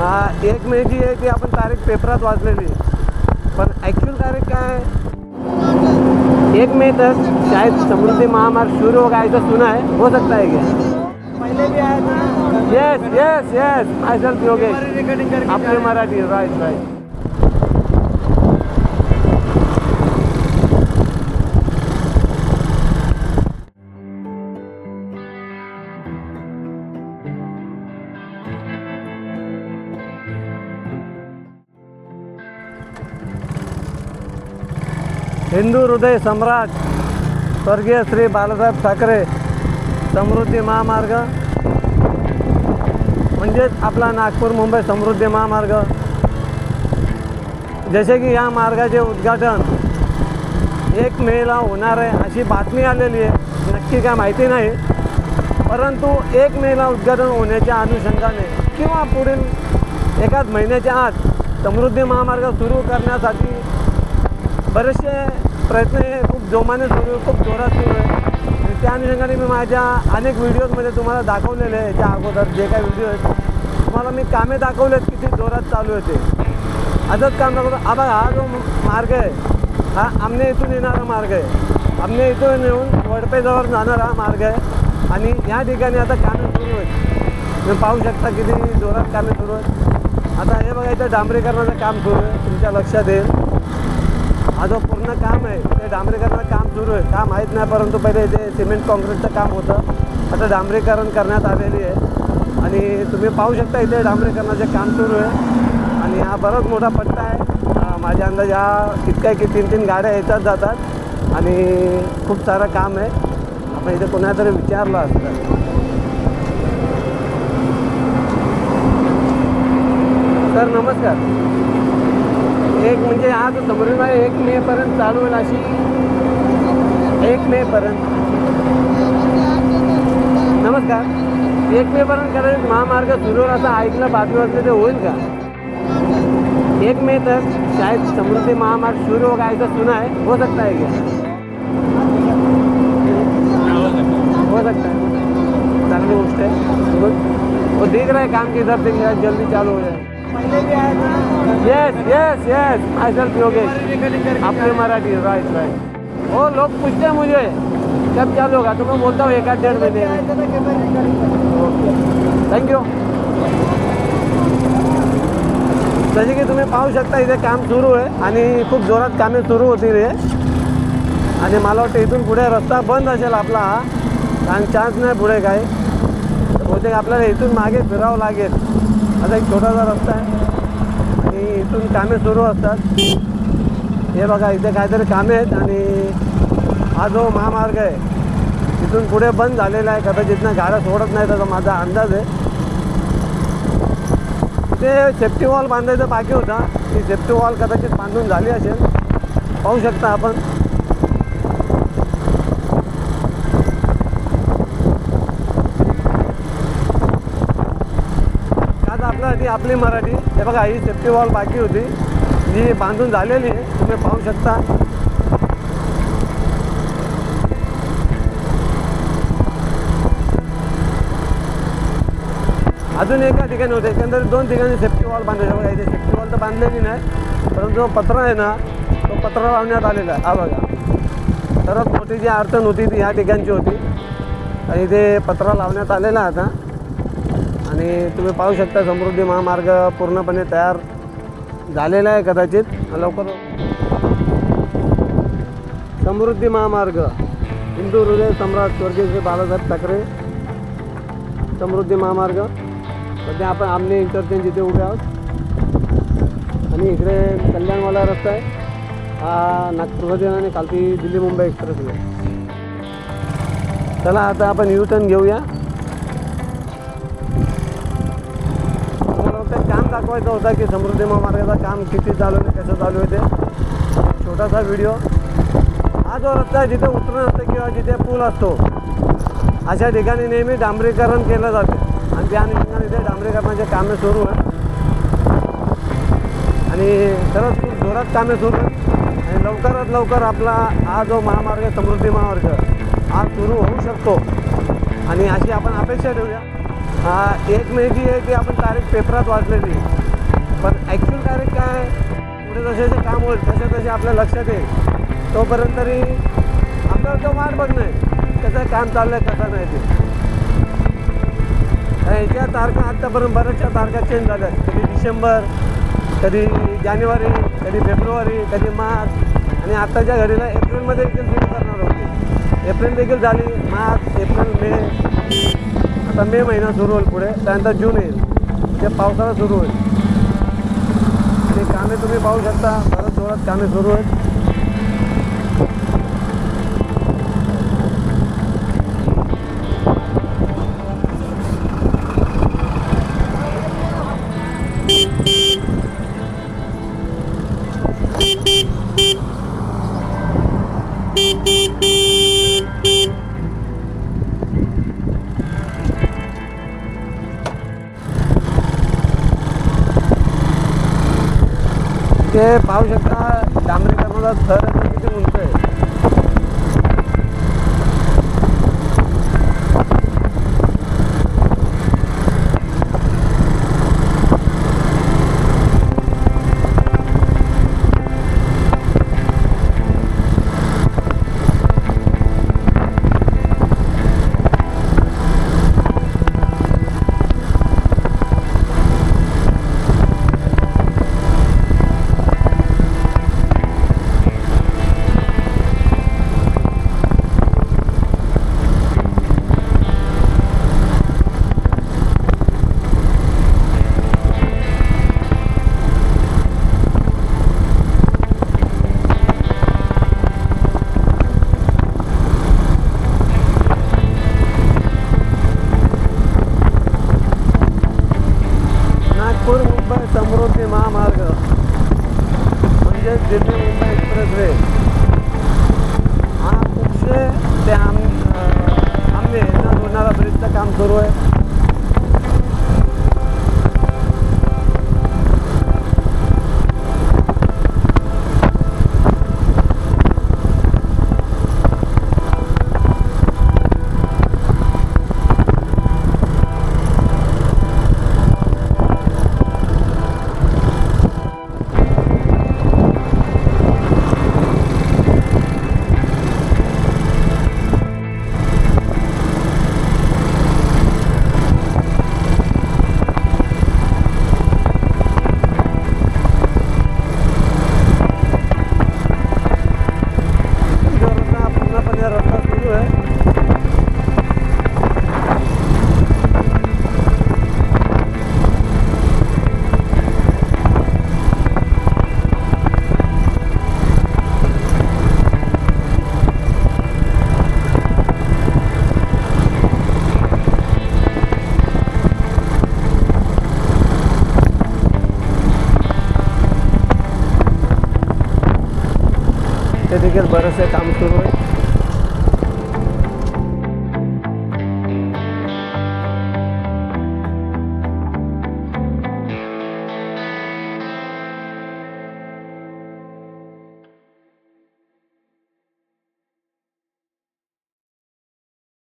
हा एक मे जी आहे ती आपण तारीख पेपरात वाचलेली पण ॲक्च्युअल तारीख काय आहे? एक मे तक शायद समृद्धि महामार्ग शुरू होगा ऐसा सुना है हो सकता है क्या पहले भी आया था yes yes yes myself Yogesh आपले मराठी राईट राईट हिंदू हृदय सम्राट स्वर्गीय श्री बाळासाहेब ठाकरे समृद्धी महामार्ग म्हणजेच आपला नागपूर मुंबई समृद्धी महामार्ग. जसे की या मार्गाचे उद्घाटन एक मेला होणार आहे अशी बातमी आलेली आहे. नक्की काय माहिती नाही. परंतु एक मेला उद्घाटन होण्याच्या अनुषंगाने किंवा पुढील एकाच महिन्याच्या आत समृद्धी महामार्ग सुरू करण्यासाठी बरेचसे प्रयत्न हे खूप जोमाने सुरू आहे खूप जोरात सुरू आहे. त्या अनुषंगाने मी माझ्या अनेक व्हिडिओजमध्ये तुम्हाला दाखवलेले आहे. याच्या अगोदर जे काही व्हिडिओ आहेत तुम्हाला मी कामे दाखवलेत किती जोरात चालू होते. आजच काम दाखवतो. आता हा जो मार्ग आहे हा आमने इथून येणारा मार्ग आहे. आमने इथून येऊन वडपेजवळ जाणारा हा मार्ग आहे. आणि या ठिकाणी आता कामे सुरू आहेत. तुम्ही पाहू शकता किती जोरात कामे सुरू आहेत. आता हे बघा इथं डांबरीकरणाचं काम सुरू आहे. तुमच्या लक्षात येईल. हा जो पूर्ण काम आहे. ते डांबरीकरणाचं काम सुरू आहे. काम माहीत नाही परंतु पहिले इथे सिमेंट काँक्रीटचं काम होतं आता डांबरीकरण करण्यात आलेली आहे. आणि तुम्ही पाहू शकता इथे डांबरीकरणाचे काम सुरू आहे. आणि हा बराच मोठा पट्टा आहे. माझ्या अंदाज हा इतक्या की तीन तीन गाड्या येतात जातात. आणि खूप सारं काम आहे. आपण इथे कोणाला तरी विचारलं असतं. सर नमस्कार. एक म्हणजे आज जो एक मे एक मेपर्यंत चालू होईल अशी एक मेपर्यंत नमस्कार. एक मेपर्यंत कदाचित महामार्ग सुरू असं ऐकलं बातमी वाचलं ते होईल का? एक मे तक शायद समृद्धी महामार्ग शुरू होगा ऐसा सुना है हो सकता है क्या हो सकता है चांगली गोष्ट आहे. गुड दिख रहा है काम की से जल्दी चालू हो जाए yes yes yes I self Yogesh हमारी मराठी राइट राइट वो लोग पूछते हैं मुझे. कब चालू होगा तो मैं बोलता हूँ एक आध डेढ़ महीने में. थँक्यू जसे की तुम्ही पाहू शकता इथे काम सुरू आहे आणि खूप जोरात कामे सुरू होती रे आणि मला वाटतं इथून पुढे रस्ता बंद असेल आपला हा. कारण चान्स नाही पुढे काय बहुतेक आपल्याला इथून मागे फिरावं लागेल. आता एक छोटासा रस्ता आहे. आणि इथून कामे सुरू असतात. हे बघा इथे काहीतरी कामे आहेत आणि हा जो महामार्ग आहे इथून पुढे बंद झालेला आहे. कदाचित ना गाड्या सोडत नाही त्याचा माझा अंदाज आहे. ते सेफ्टी वॉल बांधायचं बाकी होता. ती सेफ्टी वॉल कदाचित बांधून झाली असेल. पाहू शकता आपण आज आपल्यासाठी आपली मराठी. हे बघा ही सेफ्टी वॉल बाकी होती. जी बांधून झालेली आहे. तुम्ही पाहू शकता. अजून एका ठिकाणी होते. एकंदरीत दोन ठिकाणी सेफ्टी वॉल बांधायचे. बघा इथे सेफ्टी वॉल तर बांधलेली नाही. परंतु जो पत्र आहे ना तो पत्र लावण्यात आलेला आहे. हा बघा. सर्वात मोठी जी अडचण होती ती ह्या ठिकाणची होती. आणि इथे पत्रा लावण्यात आलेला आहे आता. आणि तुम्ही पाहू शकता समृद्धी महामार्ग पूर्णपणे तयार झालेला आहे कदाचित. लवकर समृद्धी महामार्ग हिंदू हृदय सम्राट स्वर्गीय श्री बाळासाहेब ठाकरे. समृद्धी महामार्ग. सध्या आपण आमने इंटरचेंज इथे उभे आहोत. आणि इकडे कल्याणवाला रस्ता आहे. हा नागपूरमध्ये आणि खालती दिल्ली मुंबई एक्सप्रेस चला आता आपण यू टर्न घेऊया. दाखवायचा होता की समृद्धी महामार्गाचं काम किती चालू आहे कसं चालू आहे ते. छोटासा व्हिडिओ हा जो रस्ता आहे जिथे उतरण असतं किंवा जिथे पूल असतो अशा ठिकाणी नेहमी डांबरीकरण केलं जाते. आणि त्या अनुषंगाने इथे डांबरीकरणाचे कामे सुरू आहे. आणि खरंच खूप जोरात कामे सुरू आहेत. आणि लवकरात लवकर आपला हा जो महामार्ग समृद्धी महामार्ग हा सुरू होऊ शकतो. आणि अशी आपण अपेक्षा ठेवूया. एक मे जी आहे ती आपण तारीख पेपरात वाचलेली पण ॲक्च्युअल तारीख काय पुढे जसे जसे काम होईल तसे तसे आपल्या लक्षात येईल. तोपर्यंत तरी आपल्याला तो वाट बघणं आहे. कसं काम चाललं आहे कसं नाही ते. याच्या तारखा आत्तापर्यंत बऱ्याचशा तारखा चेंज झाल्या कधी डिसेंबर कधी जानेवारी कधी फेब्रुवारी कधी मार्च. आणि आत्ताच्या घडीला एप्रिलमध्ये देखील सुरू करणार होते. एप्रिल देखील झाली मार्च एप्रिल मे. आता मे महिना सुरू होईल पुढे त्यानंतर जून येईल. ते पावसाळा सुरू होईल. आणि कामे तुम्ही पाहू शकता. परत जोरात कामे सुरू आहेत. ते पाहू शकता डांबरीकरणाचा थर म्हणजे दिल्ली मुंबई एक्सप्रेस वे हा कुक्षे ते आम अं, आमने ना लोणारा ब्रिजचं काम सुरू आहे. ते बरंचसं काम सुरू आहे.